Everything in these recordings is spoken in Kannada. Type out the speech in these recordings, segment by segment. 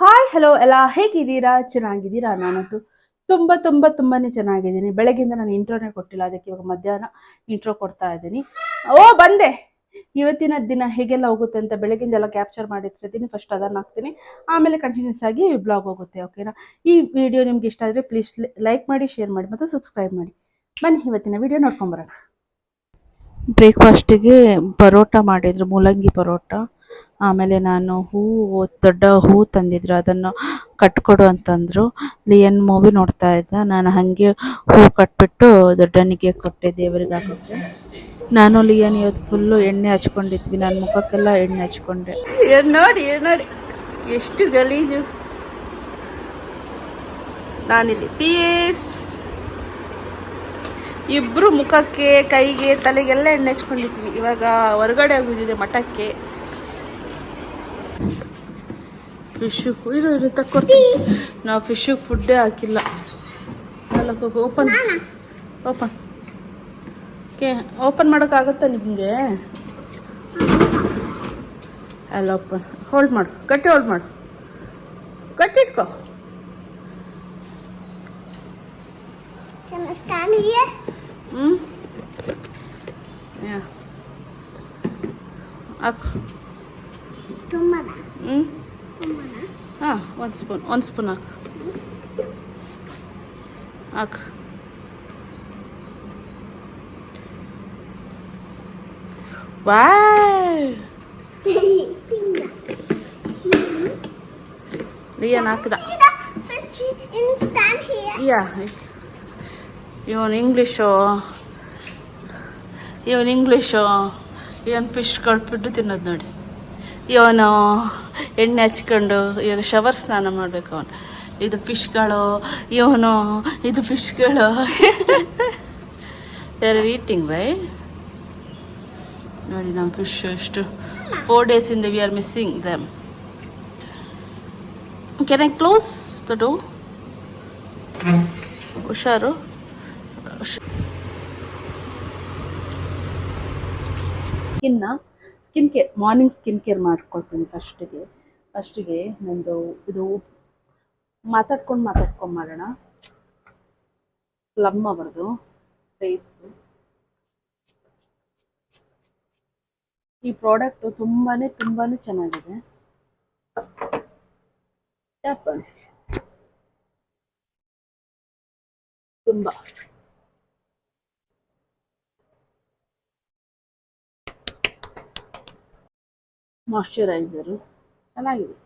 ಹಾಯ್ ಹಲೋ ಎಲ್ಲ ಹೇಗಿದ್ದೀರಾ? ಚೆನ್ನಾಗಿದ್ದೀರಾ? ನಾನಂತೂ ತುಂಬ ತುಂಬ ತುಂಬಾ ಚೆನ್ನಾಗಿದ್ದೀನಿ. ಬೆಳಗ್ಗಿಂದ ನಾನು ಇಂಟ್ರೋನೇ ಕೊಟ್ಟಿಲ್ಲ. ಅದಕ್ಕೆ ಇವಾಗ ಮಧ್ಯಾಹ್ನ ಇಂಟ್ರೋ ಕೊಡ್ತಾ ಇದ್ದೀನಿ. ಓ, ಬಂದೆ. ಇವತ್ತಿನ ದಿನ ಹೇಗೆಲ್ಲ ಹೋಗುತ್ತೆ ಅಂತ ಬೆಳಗ್ಗಿಂದೆಲ್ಲ ಕ್ಯಾಪ್ಚರ್ ಮಾಡಿರ್ತೀನಿ ಫಸ್ಟ್ ಅದನ್ನು ಹಾಕ್ತೀನಿ. ಆಮೇಲೆ ಕಂಟಿನ್ಯೂಸ್ ಆಗಿ ಬ್ಲಾಗ್ ಹೋಗುತ್ತೆ ಓಕೆನಾ ಈ ವಿಡಿಯೋ ನಿಮ್ಗೆ ಇಷ್ಟ ಆದರೆ ಪ್ಲೀಸ್ ಲೈಕ್ ಮಾಡಿ ಶೇರ್ ಮಾಡಿ, ಮತ್ತು ಸಬ್ಸ್ಕ್ರೈಬ್ ಮಾಡಿ. ಬನ್ನಿ, ಇವತ್ತಿನ ವಿಡಿಯೋ ನೋಡ್ಕೊಂಬರೋಣ ಬ್ರೇಕ್ಫಾಸ್ಟಿಗೆ ಪರೋಟ ಮಾಡಿದ್ರು. ಮೂಲಂಗಿ ಪರೋಟ. ಆಮೇಲೆ ನಾನು ಹೂವು ದೊಡ್ಡ ಹೂ ತಂದಿದ್ರು. ಅದನ್ನು ಕಟ್ಕೊಡು ಅಂತಂದರು. ಲಿಯನ್ ಮೂವಿ ನೋಡ್ತಾ ಇದ್ದ? ನಾನು ಹಾಗೆ ಹೂ ಕಟ್ಬಿಟ್ಟು ದೊಡ್ಡನಿಗೆ ಕೊಟ್ಟೆ ದೇವರಿಗೆ ಹಾಕೋಕ್ಕೆ ನಾನು ಲಿಯನ್ ಇವತ್ತು ಫುಲ್ಲು ಎಣ್ಣೆ ಹಚ್ಕೊಂಡಿದ್ವಿ. ನನ್ನ ಮುಖಕ್ಕೆಲ್ಲ ಎಣ್ಣೆ ಹಚ್ಕೊಂಡೆ. ನೋಡಿ ನೋಡಿ. ಎಷ್ಟು ಗಲೀಜು. ನಾನಿಲ್ಲಿ. ಪೀಸ್ ಇಬ್ರು ಮುಖಕ್ಕೆ, ಕೈಗೆ, ತಲೆಗೆಲ್ಲ ಎಣ್ಣೆ ಹಚ್ಕೊಂಡಿದ್ವಿ. ಇವಾಗ ಹೊರಗಡೆ ಆಗೋದಿದೆ ಮಠಕ್ಕೆ. ಫಿಶು ಇರು ಇರು ತಕ್ಕೊಡ್ತೀವಿ ನಾವು ಫಿಶು ಫುಡ್ಡೇ ಹಾಕಿಲ್ಲ. ಅಲ್ಲ ಓಪನ್ ಓಪನ್ ಓಕೆ ಓಪನ್ ಮಾಡೋಕ್ಕಾಗುತ್ತಾ ನಿಮಗೆ? ಅಲ್ಲ ಓಪನ್ ಹೋಲ್ಡ್ ಮಾಡು. ಗಟ್ಟಿ ಹೋಲ್ಡ್ ಮಾಡು. ಗಟ್ಟಿ ಇಟ್ಕೋ Can I stand here? ಹ್ಞೂ ಯಾ ಹಾಕು Tumana. ಹ್ಞೂ Tumana. ಹಾಂ ಒಂದು ಸ್ಪೂನ್ ಒಂದು ಸ್ಪೂನ್ ಹಾಕು. ಹಾಕು ವಾಯ್! ಲಿಯನ್ ಹಾಕ್ದ. ಯಾ ಇವನು ಇಂಗ್ಲೀಷು. ಇವನು ಇಂಗ್ಲೀಷು. ಇವನು ಫಿಶ್ ಕಳ್ಬಿಟ್ಟು ತಿನ್ನೋದು ನೋಡಿ. ಇವನು ಎಣ್ಣೆ ಹಚ್ಕೊಂಡು ಇವಾಗ ಶವರ್ ಸ್ನಾನ ಮಾಡಬೇಕು ಅವನು. ಇದು ಫಿಶ್ಗಳು ಇವನು ಇದು ಫಿಶ್ಗಳು ದೇರ್ ಈಟಿಂಗ್ ರೈ ನೋಡಿ ನಮ್ಮ ಫಿಶ್ ಎಷ್ಟು. ಫೋರ್ ಡೇಸ್ ಇಂದ we are missing them can I close the door ಹುಷಾರು ಸ್ಕಿನ್ನ skin care morning skin care ಮಾಡ್ಕೊಳ್ತೀನಿ ಫಸ್ಟಿಗೆ ಫಸ್ಟಿಗೆ ನಂದು ಇದು ಮಾತಾಡ್ಕೊಂಡು ಮಾತಾಡ್ಕೊಂಡು ಮಾಡೋಣ. ಪ್ಲಮ್ ಅವರದು ಫೇಸ್ ಈ ಪ್ರಾಡಕ್ಟು ತುಂಬಾನೇ ತುಂಬಾನೇ ಚೆನ್ನಾಗಿದೆ. ತುಂಬ. ಮಾಯಶ್ಚರೈಸರು ಚೆನ್ನಾಗಿದೆ.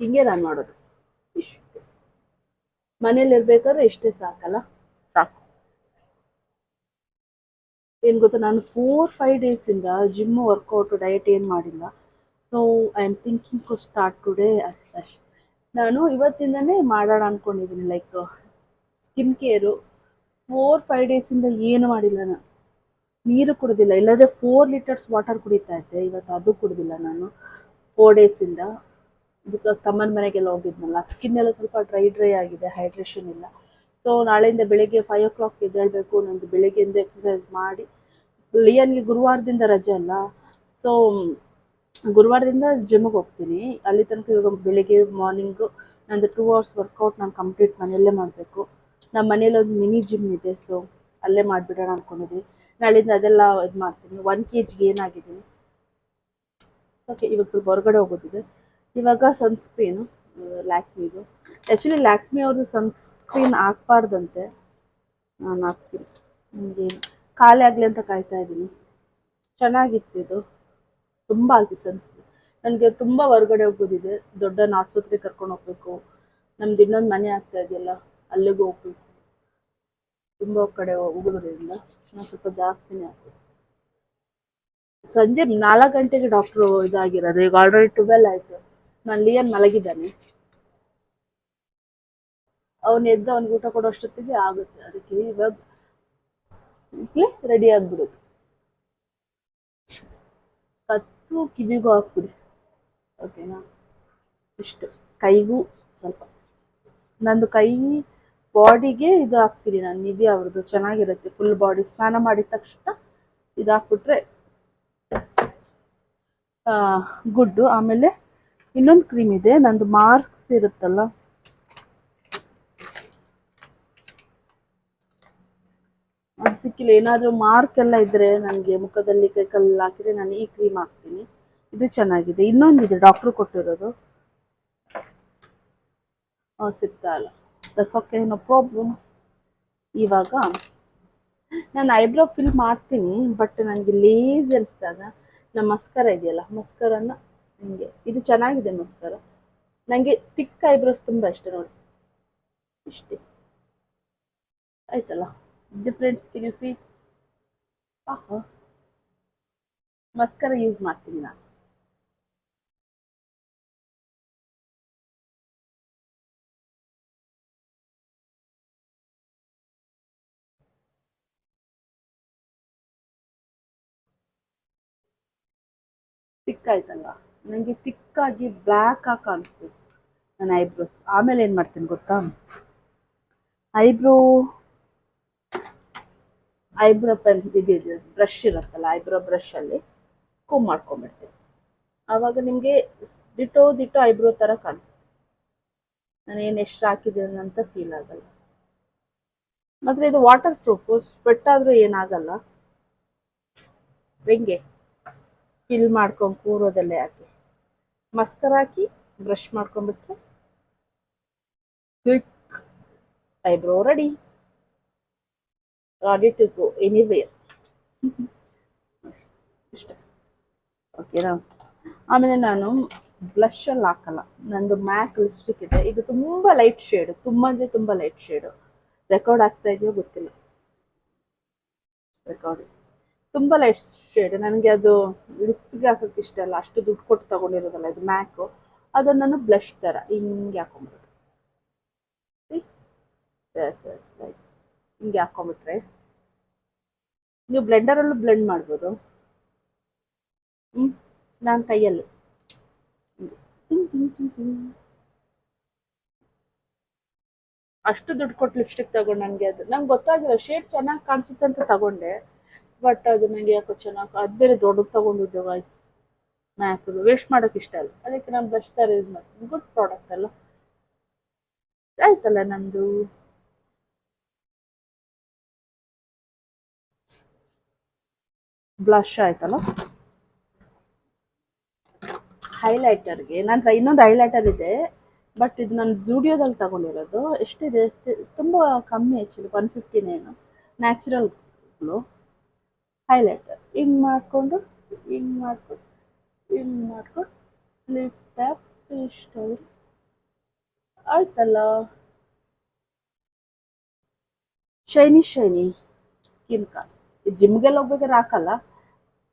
ಹಿಂಗೆ ನಾನು ಮಾಡೋದು. ಇಷ್ಟು. ಮನೇಲಿ ಇರ್ಬೇಕಾದ್ರೆ ಇಷ್ಟೇ ಸಾಕಲ್ಲ? ಸಾಕು. ಏನು ಗೊತ್ತಾ ನಾನು ಫೋರ್ ಫೈವ್ ಡೇಸಿಂದ ಜಿಮ್ ವರ್ಕೌಟ್ ಡಯಟ್ ಏನು ಮಾಡಿಲ್ಲ. So I am thinking to start today ಅಷ್ಟು ನಾನು ಇವತ್ತಿಂದನೇ ಮಾಡೋಣ ಅಂದ್ಕೊಂಡಿದ್ದೀನಿ like skin care four five ಡೇಸಿಂದ ಏನು ಮಾಡಿಲ್ಲ ನಾನು. ನೀರು ಕುಡ್ದಿಲ್ಲ, ಇಲ್ಲಾಂದರೆ ಫೋರ್ ಲೀಟರ್ಸ್ ವಾಟರ್ ಕುಡಿತಾ ಇದ್ದೆ, ಇವತ್ತು ಅದು ಕುಡ್ದಿಲ್ಲ ನಾನು. ಫೋರ್ ಡೇಸಿಂದ ಬಿಕಾಸ್ ತಮ್ಮನ ಮನೆಗೆಲ್ಲ ಹೋಗಿದ್ನಲ್ಲ ಸ್ಕಿನ್ ಎಲ್ಲ ಸ್ವಲ್ಪ ಡ್ರೈ ಡ್ರೈ ಆಗಿದೆ ಹೈಡ್ರೇಷನ್ ಇಲ್ಲ. ಸೊ ನಾಳೆಯಿಂದ ಬೆಳಿಗ್ಗೆ ಫೈವ್ ಓ ಕ್ಲಾಕ್ ಎದ್ದೇಳಬೇಕು, ನಂದು ಬೆಳಿಗ್ಗೆಯಿಂದ ಎಕ್ಸಸೈಸ್ ಮಾಡಿ. ಲಿಯನ್ಗೆ ಗುರುವಾರದಿಂದ ರಜೆ ಅಲ್ಲ. ಸೊ ಗುರುವಾರದಿಂದ ಜಿಮ್ಗೆ ಹೋಗ್ತೀನಿ. ಅಲ್ಲಿ ತನಕ ಇವಾಗ ಬೆಳಿಗ್ಗೆ ಮಾರ್ನಿಂಗು ನಂದು ಟೂ ಅವರ್ಸ್ ವರ್ಕೌಟ್ ನಾನು ಕಂಪ್ಲೀಟ್ ಮನೆಯಲ್ಲೇ ಮಾಡಬೇಕು. ನಮ್ಮ ಮನೇಲಿ ಒಂದು ಮಿನಿ ಜಿಮ್ ಇದೆ ಸೊ ಅಲ್ಲೇ ಮಾಡಿಬಿಡೋಣ ಅಂದ್ಕೊಂಡಿದ್ದೀನಿ ನಾಳಿಂದ ಅದೆಲ್ಲ ಇದು ಮಾಡ್ತೀನಿ. ಒನ್ ಕೆ ಜಿಗೆ ಏನಾಗಿದ್ದೀನಿ ಓಕೆ ಇವಾಗ ಸ್ವಲ್ಪ ಹೊರಗಡೆ ಹೋಗೋದಿದೆ. ಇವಾಗ ಸನ್ಸ್ಕ್ರೀನು ಲ್ಯಾಕ್ಮಿದು ಆ್ಯಕ್ಚುಲಿ ಲ್ಯಾಕ್ಮಿ ಅವ್ರದ್ದು ಸನ್ಸ್ಕ್ರೀನ್ ಹಾಕ್ಬಾರ್ದಂತೆ. ನಾನು ಹಾಕ್ತೀನಿ. ನನಗೆ ಖಾಲಿ ಆಗಲಿ ಅಂತ ಕಾಯ್ತಾ ಇದ್ದೀನಿ. ಚೆನ್ನಾಗಿತ್ತು ಇದು. ತುಂಬ ಆಗಿದೆ ಸನ್ಸ್ಕ್ರೀನ್ ನನಗೆ ತುಂಬ ಹೊರಗಡೆ ಹೋಗೋದಿದೆ. ದೊಡ್ಡನ ಆಸ್ಪತ್ರೆಗೆ ಕರ್ಕೊಂಡು ಹೋಗ್ಬೇಕು. ನಮ್ದು ಇನ್ನೊಂದು ಮನೆ ಆಗ್ತಾ ಇದೆಯಲ್ಲ, ಅಲ್ಲಿಗೂ ಹೋಗ್ಬೇಕು. ತುಂಬ ಕಡೆ ಹೋಗೋದ್ರಿಂದ ನಾನು ಸ್ವಲ್ಪ ಜಾಸ್ತಿನೇ ಆಗ್ತದೆ. ಸಂಜೆ ನಾಲ್ಕು ಗಂಟೆಗೆ ಡಾಕ್ಟ್ರು ಇದಾಗಿರೋದು. ಈಗ ಆಲ್ರೆಡಿ ಟ್ವೆಲ್ ಆಯಿತು. ನಾನು ಲಿಯನ್ ಮಲಗಿದ್ದಾನೆ. ಅವನು ಎದ್ದು ಅವ್ನಿಗೆ ಊಟ ಕೊಡೋ ಅಷ್ಟೊತ್ತಿಗೆ ಆಗುತ್ತೆ. ಅದಕ್ಕೆ ಇವಾಗ ರೆಡಿ ಆಗ್ಬಿಡುದು ಕತ್ತು ಕಿವಿಗೂ ಹಾಕ್ಬಿಡಿ. ಓಕೆನಾ? ಇಷ್ಟು. ಕೈಗೂ ಸ್ವಲ್ಪ. ನಂದು ಕೈ ಬಾಡಿಗೆ ಇದು ಹಾಕ್ತೀನಿ ನಾನು, ನಿಧಿ ಅವ್ರದ್ದು. ಚೆನ್ನಾಗಿರುತ್ತೆ ಫುಲ್ ಬಾಡಿ ಸ್ನಾನ ಮಾಡಿದ ತಕ್ಷಣ ಇದು ಹಾಕ್ಬಿಟ್ರೆ ಗುಡ್ಡು ಆಮೇಲೆ ಇನ್ನೊಂದು ಕ್ರೀಮ್ ಇದೆ, ನಂದು ಮಾರ್ಕ್ಸ್ ಇರುತ್ತಲ್ಲ? ಅದು ಸಿಕ್ಕಿಲ್ಲ. ಏನಾದರೂ ಮಾರ್ಕ್ ಎಲ್ಲ ಇದ್ದರೆ ನನಗೆ ಮುಖದಲ್ಲಿ ಕೈ ಕಲ್ಲು ಹಾಕಿದ್ರೆ ನಾನು ಈ ಕ್ರೀಮ್ ಹಾಕ್ತೀನಿ. ಇದು ಚೆನ್ನಾಗಿದೆ. ಇನ್ನೊಂದಿದೆ ಡಾಕ್ಟ್ರು ಕೊಟ್ಟಿರೋದು. ಸಿಗ್ತಾ ಇಲ್ಲ. ದಸ್ ಏನೋ ಪ್ರಾಬ್ಲಮ್ ಇವಾಗ ನಾನು ಐಬ್ರೋ ಫಿಲ್ ಮಾಡ್ತೀನಿ ಬಟ್ ನನಗೆ ಲೇಸ್ ಅನಿಸಿದಾಗ ನಮ್ಮ ಮಸ್ಕರ ಇದೆಯಲ್ಲ ಮಸ್ಕರನ್ನ ನನಗೆ ಇದು ಚೆನ್ನಾಗಿದೆ ಮಸ್ಕರ ನನಗೆ ತಿಕ್ ಐಬ್ರೋಸ್ ತುಂಬ ಇಷ್ಟ ನೋಡಿ. ಇಷ್ಟೇ. ಆಯ್ತಲ್ಲ? ಡಿಫ್ರೆಂಟ್ ಸ್ಕಿನ್ ಸಿ ಆಹಾ ಮಸ್ಕರ ಯೂಸ್ ಮಾಡ್ತೀನಿ ನಾನು. ತಿಕ್ ಆಯ್ತಲ್ಲ ನನಗೆ ತಿಕ್ಕಾಗಿ ಬ್ಲ್ಯಾಕ್ ಆಗಿ ಕಾಣಿಸ್ಬೇಕು. ನನ್ನ ಐಬ್ರೋಸ್ ಆಮೇಲೆ ಏನು ಮಾಡ್ತೀನಿ ಗೊತ್ತಾ? ಐಬ್ರೋ ಐಬ್ರೋ ಪೆನ್ ಇದು ಬ್ರಷ್ ಇರುತ್ತಲ್ಲ, ಐಬ್ರೋ ಬ್ರಷಲ್ಲಿ ಕೂಮ್ ಮಾಡ್ಕೊಂಬಿಡ್ತೀನಿ ಆವಾಗ ನಿಮಗೆ ದಿಟ್ಟೋ ದಿಟ್ಟೋ ಐಬ್ರೋ ಥರ ಕಾಣಿಸುತ್ತೆ. ನಾನು ಏನು ಎಷ್ಟು ಹಾಕಿದ್ದೀನಿ ಅಂತ ಫೀಲ್ ಆಗಲ್ಲ. ಮತ್ತೆ ಇದು ವಾಟರ್ ಪ್ರೂಫು ಸ್ವೆಟ್ ಆದರೂ ಏನಾಗಲ್ಲ. ಹೆಂಗೆ? ಫಿಲ್ ಮಾಡ್ಕೊಂಡು ಕೂರೋದಲ್ಲೇ ಹಾಕಿ ಮಸ್ಕರ್ ಹಾಕಿ brush ಮಾಡ್ಕೊಂಡ್ಬಿಟ್ರೆ eyebrow ready to go anywhere ಇಷ್ಟ. ಓಕೆನಾ ಆಮೇಲೆ ನಾನು ಬ್ಲಷಲ್ಲಿ ಹಾಕಲ್ಲ. ನಂದು ಮ್ಯಾಕ್ ಲಿಪ್ಸ್ಟಿಕ್ ಇದೆ. ಇದು ತುಂಬ ಲೈಟ್ ಶೇಡ್ ತುಂಬ ಅಂದರೆ ತುಂಬ ಲೈಟ್ ಶೇಡು ರೆಕಾರ್ಡ್ ಆಗ್ತಾ ಇದೆಯೋ ಗೊತ್ತಿಲ್ಲ. ರೆಕಾರ್ಡ್ ತುಂಬ ಲೈಟ್ ಶೇಡ್ ನನಗೆ ಅದು ಲಿಪ್ಗೆ ಹಾಕೋಕ್ಕೆ ಇಷ್ಟ ಅಲ್ಲ. ಅಷ್ಟು ದುಡ್ಡು ಕೊಟ್ಟು ತಗೊಂಡಿರೋದಲ್ಲ, ಇದು ಮ್ಯಾಕು ಅದನ್ನು ನಾನು ಬ್ಲಷ್ ಥರ ಹಿಂಗೆ ಹಾಕೊಂಬಿಡೋದು ಎಸ್ ಎಸ್ ಲೈಕ್ ಹಿಂಗೆ ಹಾಕೊಂಬಿಟ್ರೆ. ನೀವು ಬ್ಲೆಂಡರಲ್ಲೂ ಬ್ಲೆಂಡ್ ಮಾಡ್ಬೋದು. ಹ್ಞೂ ನಾನು ಕೈಯಲ್ಲಿ. ಅಷ್ಟು ದುಡ್ಡು ಕೊಟ್ಟು ಲಿಪ್ಸ್ಟಿಕ್ ತಗೊಂಡು ನನಗೆ ಅದು, ನಂಗೆ ಗೊತ್ತಾಗಿಲ್ಲ ಶೇಡ್ ಚೆನ್ನಾಗಿ ಕಾಣಿಸುತ್ತೆ ಅಂತ ತಗೊಂಡೆ. ಬಟ್ ಅದು ನನಗೆ ಯಾಕೋ ಚೆನ್ನಾಗಿ, ಅದು ಬೇರೆ ದೊಡ್ಡದು ತಗೊಂಡಿದ್ದೆ ವಾಯ್ಸ್ ಮ್ಯಾಕ್ದು ವೇಸ್ಟ್ ಮಾಡೋಕೆ ಇಷ್ಟ ಅಲ್ಲ ಅದಕ್ಕೆ ನಾನು ಬ್ರಷ್ ಥರ ಯೂಸ್ ಮಾಡ್ತೀನಿ. ಗುಡ್ ಪ್ರಾಡಕ್ಟ್ ಅಲ್ಲ. ಆಯ್ತಲ್ಲ ನಂದು. ಬ್ಲಷ್ ಆಯ್ತಲ್ಲ? ಹೈಲೈಟರ್ಗೆ ನನ್ನ ಹತ್ರ ಇನ್ನೊಂದು ಹೈಲೈಟರ್ ಇದೆ ಬಟ್ ಇದು ನಾನು ಝೂಡಿಯೋದಲ್ಲಿ ತಗೊಂಡಿರೋದು. ಎಷ್ಟಿದೆ? ತುಂಬ ಕಮ್ಮಿ ಆ್ಯಕ್ಚುಲಿ ಒನ್ ಫಿಫ್ಟಿನೇನು ನ್ಯಾಚುರಲ್ ಹೈಲೈಟರ್ ಹಿಂಗೆ ಮಾಡಿಕೊಂಡು, ಹಿಂಗೆ ಮಾಡ್ಕೊಂಡು ಹಿಂಗೆ ಮಾಡ್ಕೊಂಡು ಲಿಪ್ ಟ್ಯಾಪ್ ಇಷ್ಟ ಆಯ್ತಲ್ಲ? ಶೈನಿ ಶೈನಿ ಸ್ಕಿನ್ ಕಾನ್ಸ್ ಜಿಮ್ಗೆಲ್ಲ ಹೋಗ್ಬೇಕಾದ್ರೆ ಹಾಕಲ್ಲ?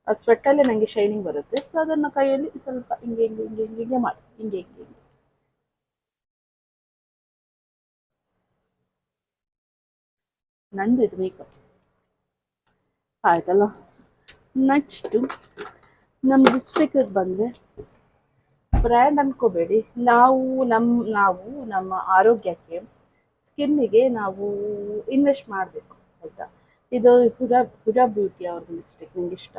ಆ ಸ್ವೆಟ್ಟಲ್ಲೇ ನನಗೆ ಶೈನಿಂಗ್ ಬರುತ್ತೆ. ಸೊ ಅದನ್ನು ಕೈಯಲ್ಲಿ ಸ್ವಲ್ಪ ಹಿಂಗೆ ಹಿಂಗೆ ಹಿಂಗೆ ಹಿಂಗೆ ಮಾಡಿ. ಹಿಂಗೆ ಹಿಂಗೆ ಹಿಂಗೆ. ನಂದು ಇದು ಮೇಕಪ್ ಆಯ್ತಲ್ಲ? ನೆಕ್ಸ್ಟು ನಮ್ಮ ಡಿಸ್ಟ್ರಿಕ್ಕಿಗೆ ಬಂದರೆ ಬ್ರ್ಯಾಂಡ್ ಅನ್ಕೋಬೇಡಿ. ನಾವು ನಮ್ಮ ನಾವು ನಮ್ಮ ಆರೋಗ್ಯಕ್ಕೆ ಸ್ಕಿನ್ನಿಗೆ ನಾವು ಇನ್ವೆಸ್ಟ್ ಮಾಡಬೇಕು, ಆಯಿತಾ? ಇದು ಹುಡ ಹುಡ ಬ್ಯೂಟಿ ಅವ್ರದ್ದು ಲಿಪ್ಸ್ಟಿಕ್ ನಂಗೆ ಇಷ್ಟ?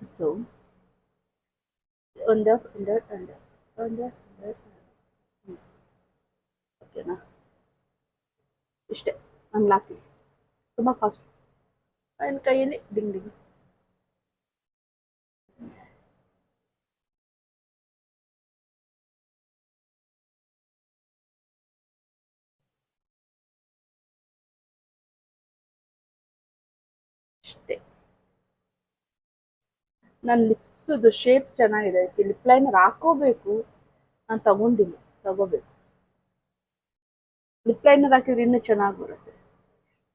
ಸೊ ಒಂದು ಒಂದು ಒಂದು ಒಂದು ಓಕೆನಾ ಇಷ್ಟೇ ನಾನು ಹಾಕಿ ತುಂಬ ಕಾಸ್ಟ್ ನನ್ನ ಕೈಯಲ್ಲಿ ಡಿಂಗ್ ಡಿಂಗ್ ಅಷ್ಟೇ ನನ್ನ ಲಿಪ್ಸದು ಶೇಪ್ ಚೆನ್ನಾಗಿದೆ. ಅದಕ್ಕೆ ಲಿಪ್ ಲೈನರ್ ಹಾಕೋಬೇಕು. ನಾನು ತಗೊಂಡಿಲ್ಲ. ತಗೋಬೇಕು. ಲಿಪ್ ಲೈನರ್ ಹಾಕಿದ್ರೆ ಇನ್ನೂ ಚೆನ್ನಾಗಿ ಬರುತ್ತೆ.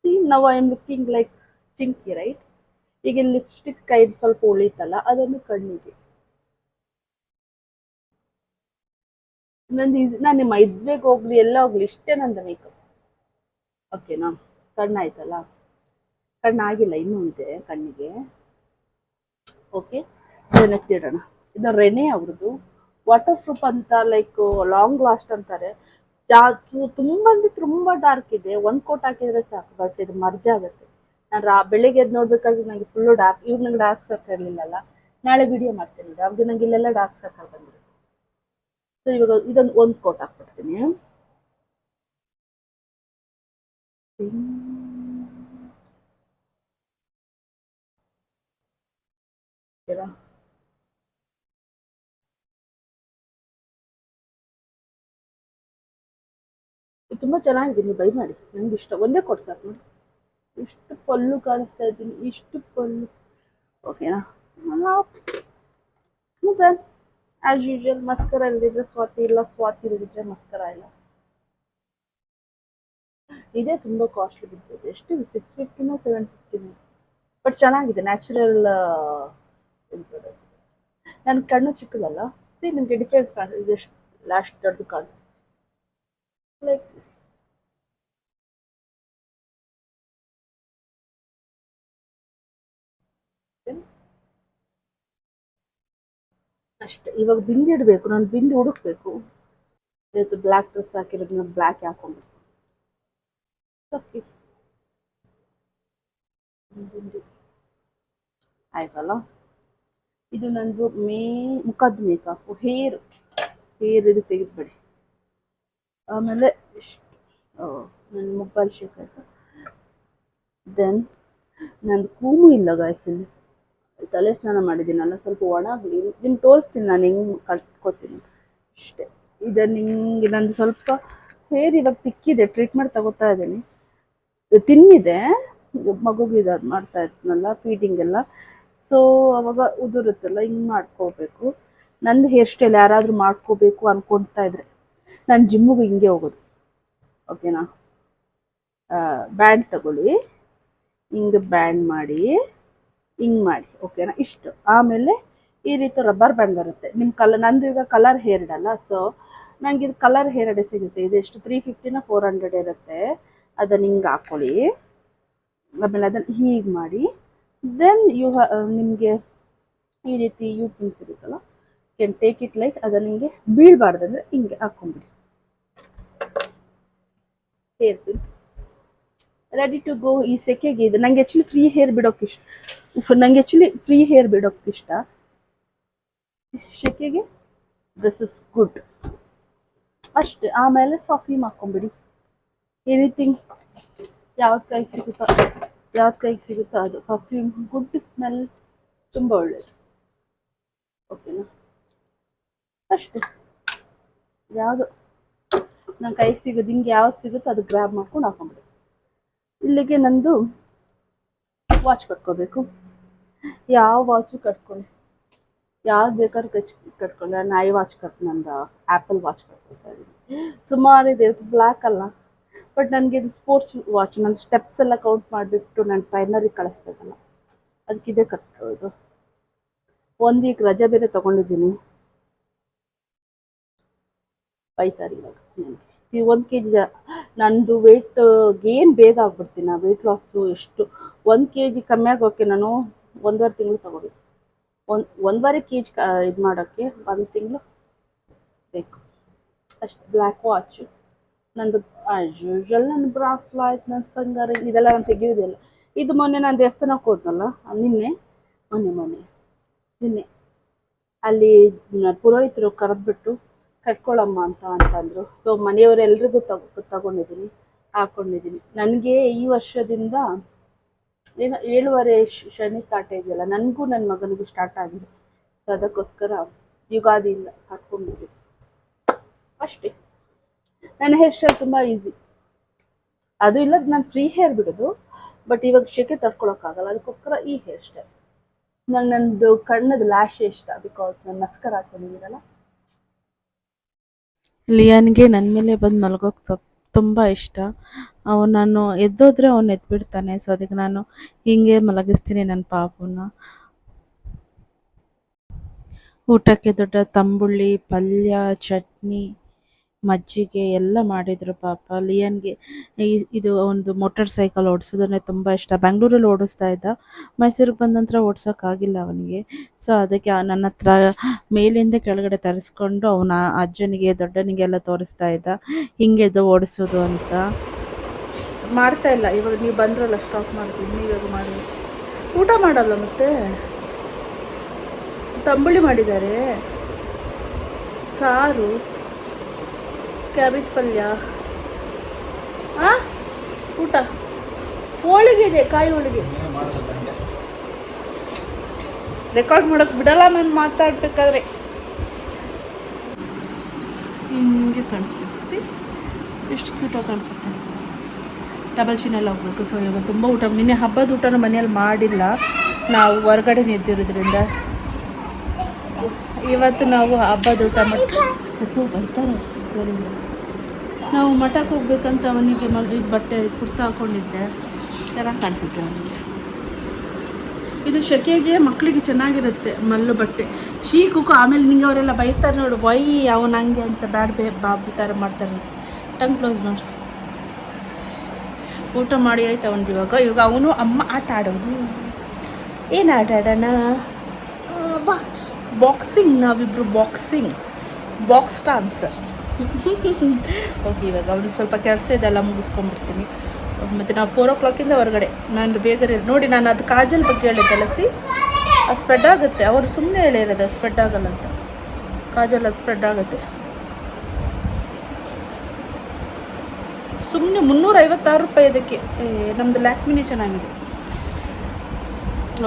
ಸಿ ನಾವು ಐ ಆಮ್ ಲುಕ್ಕಿಂಗ್ ಲೈಕ್ ಚಿಂಕಿ ರೈಟ್ ಈಗ ಲಿಪ್ಸ್ಟಿಕ್ ಕೈ ಸ್ವಲ್ಪ ಉಳಿತಲ್ಲ, ಅದನ್ನು ಕಣ್ಣಿಗೆ. ನಂದು ನಾನು ಮದುವೆಗೆ ಹೋಗ್ಲಿ, ಎಲ್ಲ ಹೋಗ್ಲಿ, ಇಷ್ಟೇ ನಂದು ಮೇಕಪ್ ಓಕೆನಾ ಕಣ್ಣಾಯ್ತಲ್ಲ? ಕಣ್ಣಾಗಿಲ್ಲ, ಇನ್ನೂ ಇದೆ ಕಣ್ಣಿಗೆ. ಓಕೆ? ಇದನ್ನ ಎತ್ತಿಡೋಣ ಇದು ರೆನೆ ಅವ್ರದ್ದು. ವಾಟರ್ ಪ್ರೂಫ್ ಅಂತ ಲೈಕ್ ಲಾಂಗ್ ಲಾಸ್ಟ್ ಅಂತಾರೆ. ಜಾ ತುಂಬ ಅಂದ್ರೆ ತುಂಬ ಡಾರ್ಕ್ ಇದೆ. ಒಂದು ಕೋಟ್ ಹಾಕಿದ್ರೆ ಸಾಕು ಬಟ್ ಇದು ಮರ್ಜ್ ಆಗುತ್ತೆ. ನಾನು ರಾ, ಬೆಳಿಗ್ಗೆ ಎದ್ದು ನೋಡ್ಬೇಕಾದ್ರೆ ನನಗೆ ಫುಲ್ಲು ಡಾರ್ಕ್ ಇವಾಗ ನಂಗೆ ಡಾರ್ಕ್ ಸರ್ಕಲ್ ಇರಲಿಲ್ಲಲ್ಲ. ನಾಳೆ ವಿಡಿಯೋ ಮಾಡ್ತೀನಿ ಅವ್ರಿಗೆ ನಂಗೆ ಇಲ್ಲೆಲ್ಲ ಡಾರ್ಕ್ ಸರ್ಕಲ್ ಬಂದಿರುತ್ತೆ. ಸೊ ಇವಾಗ ಇದೊಂದು, ಒಂದು ಕೋಟ್ ಹಾಕ್ಬಿಡ್ತೀನಿ. ಇದು ತುಂಬ ಚೆನ್ನಾಗಿದೆ, ನೀವು ಬೈ ಮಾಡಿ. ನಂಗೆ ಇಷ್ಟ. ಒಂದೇ ಕೊಟ್ಟು ಸಾಕು ನೋಡಿ. ಇಷ್ಟು ಪಲ್ಲು ಕಾಣಿಸ್ತಾ ಇದ್ದೀನಿ ಇಷ್ಟು ಪಲ್ಲು. ಓಕೆನಾ ಮತ್ತೆ? ಆ್ಯಸ್ ಯೂಶುವಲ್ ಮಸ್ಕರ ಇಲ್ಲದಿದ್ರೆ ಸ್ವಾತಿ ಇಲ್ಲ, ಸ್ವಾತಿ ಇಲ್ಲದಿದ್ರೆ ಮಸ್ಕರ ಇಲ್ಲ. ಇದೇ ತುಂಬ ಕಾಸ್ಟ್ಲಿ ಬಿದ್ದಿದೆ ಎಷ್ಟು? ಸಿಕ್ಸ್ ಫಿಫ್ಟಿನೋ ಸೆವೆನ್ ಫಿಫ್ಟಿನೋ ಬಟ್ ಚೆನ್ನಾಗಿದೆ ನ್ಯಾಚುರಲ್ ನನ್ನ ಕಣ್ಣು ಚಿಕ್ಕದಲ್ಲ ಸಿ ನಿಮಗೆ ಡಿಫ್ರೆನ್ಸ್ ಕಾಣಿಸ್ತದೆ ಇದೆಷ್ಟು ಲಾಸ್ಟ್ ದೊಡ್ಡದು ಕಾಣಿಸ್ತದೆ ಲೈಕ್ ದಿಸ್ ಅಷ್ಟೇ ಇವಾಗ ಬಿಂದಿ ಇಡಬೇಕು ನಾನು ಬಿಂದಿ ಹುಡುಕ್ಬೇಕು ಇವತ್ತು ಬ್ಲ್ಯಾಕ್ ಡ್ರೆಸ್ ಹಾಕಿರೋದನ್ನ ಬ್ಲ್ಯಾಕ್ ಹಾಕೊಂಡ್ಬೇಕು ಓಕೆ ಬಿಂದಿ ಆಯ್ತಲ್ಲ ಇದು ನಂದು ಮೇ ಮುಖದ ಮೇಕಪ್ ಹೇರ್ ಹೇರ್ ಇದು ತೆಗೆದುಬಿಡಿ. ಆಮೇಲೆ ನನ್ನ ಮೊಬೈಲ್ ಶೇಕ್ ಆಯ್ತು? ದೆನ್ ನಂದು ಕೂಮು ಇಲ್ಲ ಗಾಯಸಲ್ಲಿ ತಲೆ ಸ್ನಾನ ಮಾಡಿದ್ದೀನಲ್ಲ, ಸ್ವಲ್ಪ ಒಣಾಗಲಿ ನಿಮ್ಗೆ ತೋರಿಸ್ತೀನಿ ನಾನು ಹೆಂಗೆ ಕಟ್ಕೋತೀನಿ. ಇಷ್ಟೆ. ಇದನ್ನು ಹಿಂಗೆ ನಂದು ಸ್ವಲ್ಪ ಹೇರ್ ಇವಾಗ ತಿಕ್ಕಿದೆ ಟ್ರೀಟ್ಮೆಂಟ್ ತಗೋತಾ ಇದ್ದೀನಿ. ತಿನ್ನಿದೆ. ಮಗುಗೆ ಇದು ಮಾಡ್ತಾ ಇರ್ತೀನಲ್ಲ ಫೀಡಿಂಗ್ ಎಲ್ಲ. ಸೊ ಅವಾಗ ಉದುರುತ್ತಲ್ಲ, ಹಿಂಗ್ ಮಾಡ್ಕೋಬೇಕು. ನಂದು ಹೇರ್ ಸ್ಟೈಲ್ ಯಾರಾದರೂ ಮಾಡ್ಕೋಬೇಕು ಅನ್ಕೊಳ್ತಾ ಇದ್ರೆ, ನಾನು ಜಿಮ್ಮಿಗೆ ಹಿಂಗೆ ಹೋಗೋದು. ಓಕೆನಾ ಬ್ಯಾಂಡ್ ತಗೊಳ್ಳಿ. ಹಿಂಗೆ ಬ್ಯಾಂಡ್ ಮಾಡಿ, ಹಿಂಗೆ ಮಾಡಿ ಓಕೆನಾ ಇಷ್ಟು. ಆಮೇಲೆ ಈ ರೀತಿ ರಬ್ಬರ್ ಬ್ಯಾಂಡ್ ಬರುತ್ತೆ. ನಿಮ್ಮ ಕಲರ್ ನಂದು ಈಗ ಕಲರ್ ಹೇರ್ಡ್ ಅಲ್ಲ ಸೊ ನಂಗೆ ಇದು ಕಲರ್ ಹೇರ್ ಅಡೆ ಸಿಗುತ್ತೆ. ಇದು ಎಷ್ಟು? ತ್ರೀ ಫಿಫ್ಟಿನ ಫೋರ್ ಹಂಡ್ರೆಡ್ ಇರುತ್ತೆ. ಅದನ್ನು ಹಿಂಗೆ ಹಾಕ್ಕೊಳ್ಳಿ ಆಮೇಲೆ ಅದನ್ನು ಹೀಗೆ ಮಾಡಿ ದೆನ್ ಯು ನಿಮಗೆ ಈ ರೀತಿ ಯು ಪಿನ್ ಸಿಗುತ್ತಲ್ಲ ಕ್ಯಾನ್ ಟೇಕ್ ಇಟ್ ಲೈಕ್ ಅದನ್ನು ಹಿಂಗೆ ಬೀಳಬಾರ್ದಂದ್ರೆ ಹಿಂಗೆ ಹಾಕ್ಕೊಂಬಿಡಿ hair pin ready to go ಈ ಸೆಕೆಗೆ ಇದು. ನಂಗೆ ಆ್ಯಕ್ಚುಲಿ ಫ್ರೀ ಹೇರ್ ಬಿಡೋಕೆ ಇಷ್ಟ. ನಂಗೆ ಆ್ಯಕ್ಚುಲಿ ಫ್ರೀ ಹೇರ್ ಬಿಡೋಕೆ ಇಷ್ಟ. ಸೆಕೆಗೆ ದಿಸ್ ಇಸ್ ಗುಡ್ ಅಷ್ಟೇ, ಆಮೇಲೆ ಫಫೀಮ್ ಹಾಕ್ಕೊಂಬಿಡಿ ಎನಿಥಿಂಗ್ ಯಾವ್ದು ಕೈ ಸಿಗುತ್ತೋ? ಯಾವ್ದು ಕೈಗೆ ಸಿಗುತ್ತೋ ಅದು ಪರ್ಫ್ಯೂಮ್ ಗುಡ್ ಸ್ಮೆಲ್ ತುಂಬ ಒಳ್ಳೆಯದು ಓಕೆನಾ ಅಷ್ಟು. ಯಾವುದು? ನನ್ನ ಕೈಗೆ ಸಿಗೋದು ಹಿಂಗೆ ಯಾವ್ದು ಸಿಗುತ್ತೋ ಅದು ಗ್ರ್ಯಾಬ್ ಮಾಡ್ಕೊಂಡು ಹಾಕೊಂಬಿಡಿ. ಇಲ್ಲಿಗೆ ನಂದು ವಾಚ್ ಕಟ್ಕೋಬೇಕು. ಯಾವ ವಾಚು ಕಟ್ಕೊಳ್ಳಿ? ಯಾವ್ದು ಬೇಕಾದ್ರೂ ಕಚ್, ಕಟ್ಕೊಳ್ಳಿ. ಐ ವಾಚ್ ಕಟ್, ನಂದು ಆ್ಯಪಲ್ ವಾಚ್ ಕಟ್ಕೊಳ್ತಾ ಇದ್ದೀನಿ. ಸುಮಾರು ಇದೆ ಬ್ಲ್ಯಾಕ್ ಅಲ್ಲ. ಬಟ್ ನನಗೆ ಇದು ಸ್ಪೋರ್ಟ್ಸ್ ವಾಚ್ ನನ್ನ ಸ್ಟೆಪ್ಸ್ ಎಲ್ಲ ಕೌಂಟ್ ಮಾಡಿಬಿಟ್ಟು ನಾನು ಟ್ರೈನರಿಗೆ ಕಳಿಸ್ಬೇಕಲ್ಲ. ಅದಕ್ಕಿದೆ ಕಟ್ಟೋದು ಒಂದು ವೀಕ್ ರಜೆ ಬೇರೆ ತೊಗೊಂಡಿದ್ದೀನಿ. ಬೈತಾರೆ ಇವಾಗ ನನಗೆ. ಒಂದು ಕೆ ಜಿ, ನಂದು ವೆಯ್ಟ್ ಗೇನ್ ಬೇಗ ಆಗ್ಬಿಡ್ತೀನಿ ವೆಯ್ಟ್ ಲಾಸು ಎಷ್ಟು. ಒಂದು ಕೆ ಜಿ ಕಮ್ಮಿ ಆಗೋಕ್ಕೆ ನಾನು ಒಂದೂವರೆ ತಿಂಗಳು ತೊಗೋಬೇಕು ಒಂದು, ಒಂದೂವರೆ ಕೆ ಜಿ ಇದು ಮಾಡೋಕ್ಕೆ ಒಂದು ತಿಂಗಳು ಬೇಕು. ಅಷ್ಟು ಬ್ಲ್ಯಾಕ್ ವಾಚು ನಂದು ಆ್ಯಸ್ ಯೂಶ್ವಲ್ ನನ್ನ ಬ್ರಾಸ್ಲೈಟ್ ನನ್ನ ಸಂಗಾರ ಇದೆಲ್ಲ ನಾನು ತೆಗೆಯೋದಿಲ್ಲ ಇದು ಮೊನ್ನೆ ನಾನು ದೇವಸ್ಥಾನಕ್ಕೆ ಹೋದ್ನಲ್ಲ, ನಿನ್ನೆ, ಮೊನ್ನೆ ಮೊನ್ನೆ, ನಿನ್ನೆ. ಅಲ್ಲಿ ಪುರೋಹಿತರು ಕರೆದ್ಬಿಟ್ಟು ಕಟ್ಕೊಳ್ಳಮ್ಮ ಅಂತ ಅಂತಂದರು ಸೊ ಮನೆಯವರೆಲ್ರಿಗೂ ತಗೊ ತಗೊಂಡಿದ್ದೀನಿ ಹಾಕೊಂಡಿದ್ದೀನಿ ನನಗೆ ಈ ವರ್ಷದಿಂದ, ಏನೋ, ಏಳುವರೆ ಶನಿ ಕಾಟ ಇದೆಯಲ್ಲ, ನನಗೂ ನನ್ನ ಮಗನಿಗೂ ಸ್ಟಾರ್ಟ್ ಆಗಿದೆ. ಸೊ ಅದಕ್ಕೋಸ್ಕರ ಯುಗಾದಿಯಿಂದ ಹಾಕ್ಕೊಂಡು ನನ್ನ ಹೇರ್ ಸ್ಟೈಲ್ ತುಂಬ ಈಸಿ ಅದು ಇಲ್ಲ ನಾನು ಫ್ರೀ ಹೇರ್ ಬಿಡೋದು ಬಟ್ ಇವಾಗ ಶೆಕೆ ತಡ್ಕೊಳಕ್ಕಾಗಲ್ಲ, ಅದಕ್ಕೋಸ್ಕರ ಈ ಹೇರ್ ಸ್ಟೈಲ್ ನಂಗೆ ನಂದು ಕಣ್ಣದ ಲ್ಯಾಶ್ ಇಷ್ಟ ಬಿಕಾಸ್ ನಾನು ಮಸ್ಕರ್ ಹಾಕೊಂಡಿದ್ದೀರಲ್ಲ ಲಿಯಾನ್ಗೆ ನನ್ನ ಮೇಲೆ ಬಂದು ಮಲ್ಗೋಕೆ ತುಂಬ ಇಷ್ಟ. ಅವನು ನಾನು ಎದ್ದೋದ್ರೆ ಅವನು ಎದ್ಬಿಡ್ತಾನೆ ಸೊ ಅದಕ್ಕೆ ನಾನು ಹಿಂಗೆ ಮಲಗಿಸ್ತೀನಿ ನನ್ನ ಪಾಪುನ. ಊಟಕ್ಕೆ ದೊಡ್ಡ ತಂಬುಳಿ ಪಲ್ಯ, ಚಟ್ನಿ. ಮಜ್ಜಿಗೆ ಎಲ್ಲ ಮಾಡಿದರು ಪಾಪ. ಲಿಯನ್ಗೆ ಇದು ಒಂದು ಮೋಟರ್ ಸೈಕಲ್ ಓಡಿಸೋದಂದ್ರೆ ತುಂಬ ಇಷ್ಟ. ಬೆಂಗಳೂರಲ್ಲಿ ಓಡಿಸ್ತಾ ಇದ್ದ. ಮೈಸೂರಿಗೆ ಬಂದ ನಂತರ ಓಡ್ಸೋಕ್ಕಾಗಿಲ್ಲ ಅವನಿಗೆ. ಸೊ ಅದಕ್ಕೆ ನನ್ನ ಹತ್ರ ಮೇಲಿಂದ ಕೆಳಗಡೆ ತರಿಸ್ಕೊಂಡು ಅವನ ಅಜ್ಜನಿಗೆ ದೊಡ್ಡನಿಗೆಲ್ಲ ತೋರಿಸ್ತಾ ಇದ್ದ. ಹಿಂಗೆ ಇದು ಓಡಿಸೋದು ಅಂತ. ಮಾಡ್ತಾ ಇಲ್ಲ. ಇವಾಗ ನೀವು ಬಂದ್ರಲ್ಲ ಸ್ಟಾಪ್ ಮಾಡ್ತೀನಿ ಇವಾಗ ಮಾಡಿ. ಊಟ ಮಾಡಲ್ಲ ಮತ್ತೆ? ತಂಬುಳಿ ಮಾಡಿದ್ದಾರೆ. ಸಾರು. ಕ್ಯಾಬೇಜ್ ಪಲ್ಯ. ಆ? ಊಟ. ಹೋಳಿಗೆ ಇದೆ ಕಾಯಿ ಹೋಳಿಗೆ. ರೆಕಾರ್ಡ್ ಮಾಡೋಕೆ ಬಿಡಲ್ಲ ನಾನು ಮಾತಾಡ್ಬೇಕಾದ್ರೆ. ಹಿಂಗೆ ಕಾಣಿಸ್ಬೇಕು ಸಿ ಎಷ್ಟು ಕ್ಯೂಟಾಗಿ ಕಾಣಿಸುತ್ತೆ. ಡಬಲ್ ಚಿನ್ನೆಲ್ಲ ಹೋಗ್ಬೇಕು. ಸೊ ಇವಾಗ ತುಂಬ ಊಟ, ನಿನ್ನೆ ಹಬ್ಬದ ಊಟನ ಮನೆಯಲ್ಲಿ ಮಾಡಿಲ್ಲ. ನಾವು ಹೊರಗಡೆ ನಿಂತಿರೋದ್ರಿಂದ ಇವತ್ತು ನಾವು ಹಬ್ಬದ ಊಟ ಮಾಡ್ತೀವಿ ಬರ್ತಾರೆ. ನಾವು ಮಠಕ್ಕೆ ಹೋಗ್ಬೇಕಂತ ಅವನಿಗೆ ಇದು ಬಟ್ಟೆ ಕುರ್ತಾ ಹಾಕ್ಕೊಂಡಿದ್ದೆ ಚೆನ್ನಾಗಿ ಕಾಣಿಸುತ್ತೆ ನನಗೆ ಇದು ಶೆಕೆಗೆ ಮಕ್ಕಳಿಗೆ ಚೆನ್ನಾಗಿರುತ್ತೆ ಮಲ್ಲು ಬಟ್ಟೆ. ಶೀ ಕುಕ್ಕು ಆಮೇಲೆ ನಿಂಗೆ ಅವರೆಲ್ಲ ಬೈತಾರೆ ನೋಡು ವೈ ಅವನು ಹಂಗೆ ಅಂತ ಬ್ಯಾಡ್ ಬೇ ಬಾಬು ಥರ ಮಾಡ್ತಾರೆ ಅಂತ. ಟಂಗ್ ಕ್ಲೋಸ್ ಮಾಡಿ. ಊಟ ಮಾಡಿ ಆಯ್ತು ಅವನಿಗೆ ಇವಾಗ. ಇವಾಗ ಅವನು ಅಮ್ಮ ಆಟ ಆಡೋದು. ಏನು ಆಟ ಆಡೋಣ? ಬಾಕ್ಸ್ ಬಾಕ್ಸಿಂಗ್ ನಾವಿಬ್ರು ಬಾಕ್ಸಿಂಗ್ ಬಾಕ್ಸ್ ಡಾನ್ಸರ್ ಓಕೆ ಇವಾಗ ಒಂದು ಸ್ವಲ್ಪ ಕೆಲಸ ಇದೆಲ್ಲ ಮುಗಿಸ್ಕೊಂಡ್ಬಿಡ್ತೀನಿ. ಮತ್ತು ನಾವು ಫೋರ್ ಓ ಕ್ಲಾಕಿಂದ ಹೊರಗಡೆ. ನಾನು ಬೇಗ ನೋಡಿ ನಾನು ಅದು ಕಾಜಲ್ ಬಗ್ಗೆ ಹೇಳಿದ್ದಲ್ಲ ಸಿ ಅದು ಸ್ಪ್ರೆಡ್ ಆಗುತ್ತೆ. ಅವರು ಸುಮ್ಮನೆ ಹೇಳಿರೋದು ಸ್ಪ್ರೆಡ್ ಆಗಲ್ಲ ಅಂತ. ಕಾಜಲ್ ಅದು ಸ್ಪ್ರೆಡ್ ಆಗುತ್ತೆ. ಸುಮ್ಮನೆ ಮುನ್ನೂರೈವತ್ತಾರು ರೂಪಾಯಿ ಇದಕ್ಕೆ. ಏ, ನಮ್ಮದು ಲ್ಯಾಕ್ಮಿನಿ ಚೆನ್ನಾಗಿದೆ.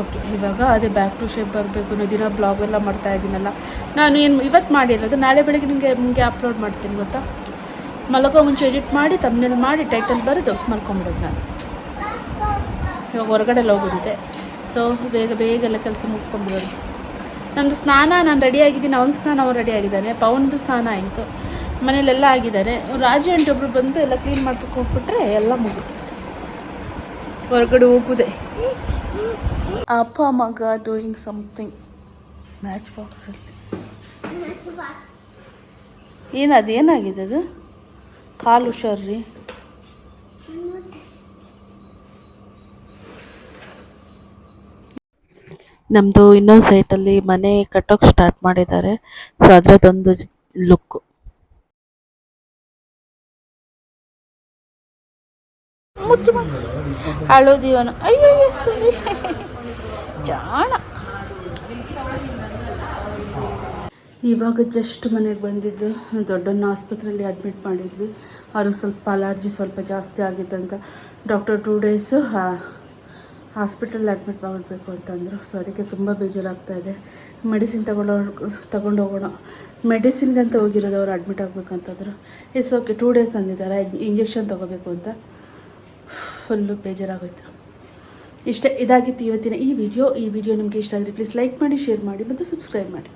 ಓಕೆ, ಇವಾಗ ಅದೇ ಬ್ಯಾಕ್ ಟು ಶೇಪ್ ಬರಬೇಕು ಅನ್ನೋ ದಿನ ಬ್ಲಾಗ್ ಎಲ್ಲ ಮಾಡ್ತಾ ಇದ್ದೀನಲ್ಲ. ನಾನು ಏನು ಇವತ್ತು ಮಾಡಿರೋದು, ನಾಳೆ ಬೆಳಗ್ಗೆ ನಿಮಗೆ ನಿಮಗೆ ಅಪ್ಲೋಡ್ ಮಾಡ್ತೀನಿ, ಗೊತ್ತಾ? ಮಲಗೋ ಮುಂಚೆ ಎಡಿಟ್ ಮಾಡಿ ತಮ್ಮನೇಲಿ ಮಾಡಿ ಟೈಟಲ್ ಬರೆದು ಮಲ್ಕೊಂಬಿಡೋದು ನಾನು. ಇವಾಗ ಹೊರಗಡೆ ಹೋಗೋದಿದೆ. ಸೊ ಬೇಗ ಬೇಗ ಎಲ್ಲ ಕೆಲಸ ಮುಗಿಸ್ಕೊಂಡ್ಬಿಡೋದು ನಮ್ಮದು ಸ್ನಾನ, ನಾನು ರೆಡಿ ಆಗಿದ್ದೀನಿ, ಅವ್ನ ಸ್ನಾನ, ಅವ್ನು ರೆಡಿ ಆಗಿದ್ದಾನೆ. ಪವನ್ದು ಸ್ನಾನ ಆಯಿತು. ಮನೇಲೆಲ್ಲ ರಾಜು ಅಂಟಿ ಒಬ್ಬರು ಬಂದು ಎಲ್ಲ ಕ್ಲೀನ್ ಮಾಡ್ಬೇಕು ಹೋಗ್ಬಿಟ್ರೆ ಎಲ್ಲ ಮುಗಿತು. ಹೊರಗಡೆ ಹೋಗುದೆ. ಅಪ್ಪ ಮಗ ಡೂಯಿಂಗ್ ಸಮಥಿಂಗ್ ಮ್ಯಾಚ್ ಬಾಕ್ಸಲ್ಲಿ ಏನದು ಏನಾಗಿದೆ ಅದು? ಕಾಲು ಹುಷಾರ್ರಿ ನಮ್ಮದು ಇನ್ನೊಂದು ಸೈಟಲ್ಲಿ ಮನೆ ಕಟ್ಟೋಕೆ ಸ್ಟಾರ್ಟ್ ಮಾಡಿದ್ದಾರೆ. ಸೊ ಅದರದ್ದೊಂದು ಲುಕ್ಕು ಮುಚ್ಚು ಅಳೋದಿವನು. ಅಯ್ಯೋ ಜಾಣ. ಇವಾಗ ಜಸ್ಟ್ ಮನೆಗೆ ಬಂದಿದ್ದು, ದೊಡ್ಡನ್ನ ಆಸ್ಪತ್ರೆಯಲ್ಲಿ ಅಡ್ಮಿಟ್ ಮಾಡಿದ್ವಿ. ಅವರು ಸ್ವಲ್ಪ ಅಲರ್ಜಿ ಸ್ವಲ್ಪ ಜಾಸ್ತಿ ಆಗಿದ್ದಂತ doctor two days hospital admit ಮಾಡಬೇಕು ಅಂತಂದರು. ಸೊ ಅದಕ್ಕೆ ತುಂಬ ಬೇಜಾರಾಗ್ತಾ ಇದೆ. ಮೆಡಿಸಿನ್ ತಗೊಂಡೋ ತಗೊಂಡೋಗೋಣ ಮೆಡಿಸಿನ್ಗಂತ ಹೋಗಿರೋದು ಅವ್ರು ಅಡ್ಮಿಟ್ ಆಗಬೇಕಂತಂದ್ರು ಇಟ್ಸ್ ಓಕೆ ಟೂ ಡೇಸ್ ಅಂದಿದ್ದಾರೆ. ಇಂಜೆಕ್ಷನ್ ತೊಗೋಬೇಕು ಅಂತ. ಫುಲ್ಲು ಬೇಜಾರಾಗೋಯ್ತು. ಇಷ್ಟೇ ಇದಾಗಿತ್ತು ಇವತ್ತಿನ ಈ ವಿಡಿಯೋ. ಈ ವಿಡಿಯೋ ನಿಮಗೆ ಇಷ್ಟ ಆದರೆ ಪ್ಲೀಸ್ ಲೈಕ್ ಮಾಡಿ ಶೇರ್ ಮಾಡಿ ಮತ್ತು ಸಬ್ಸ್ಕ್ರೈಬ್ ಮಾಡಿ.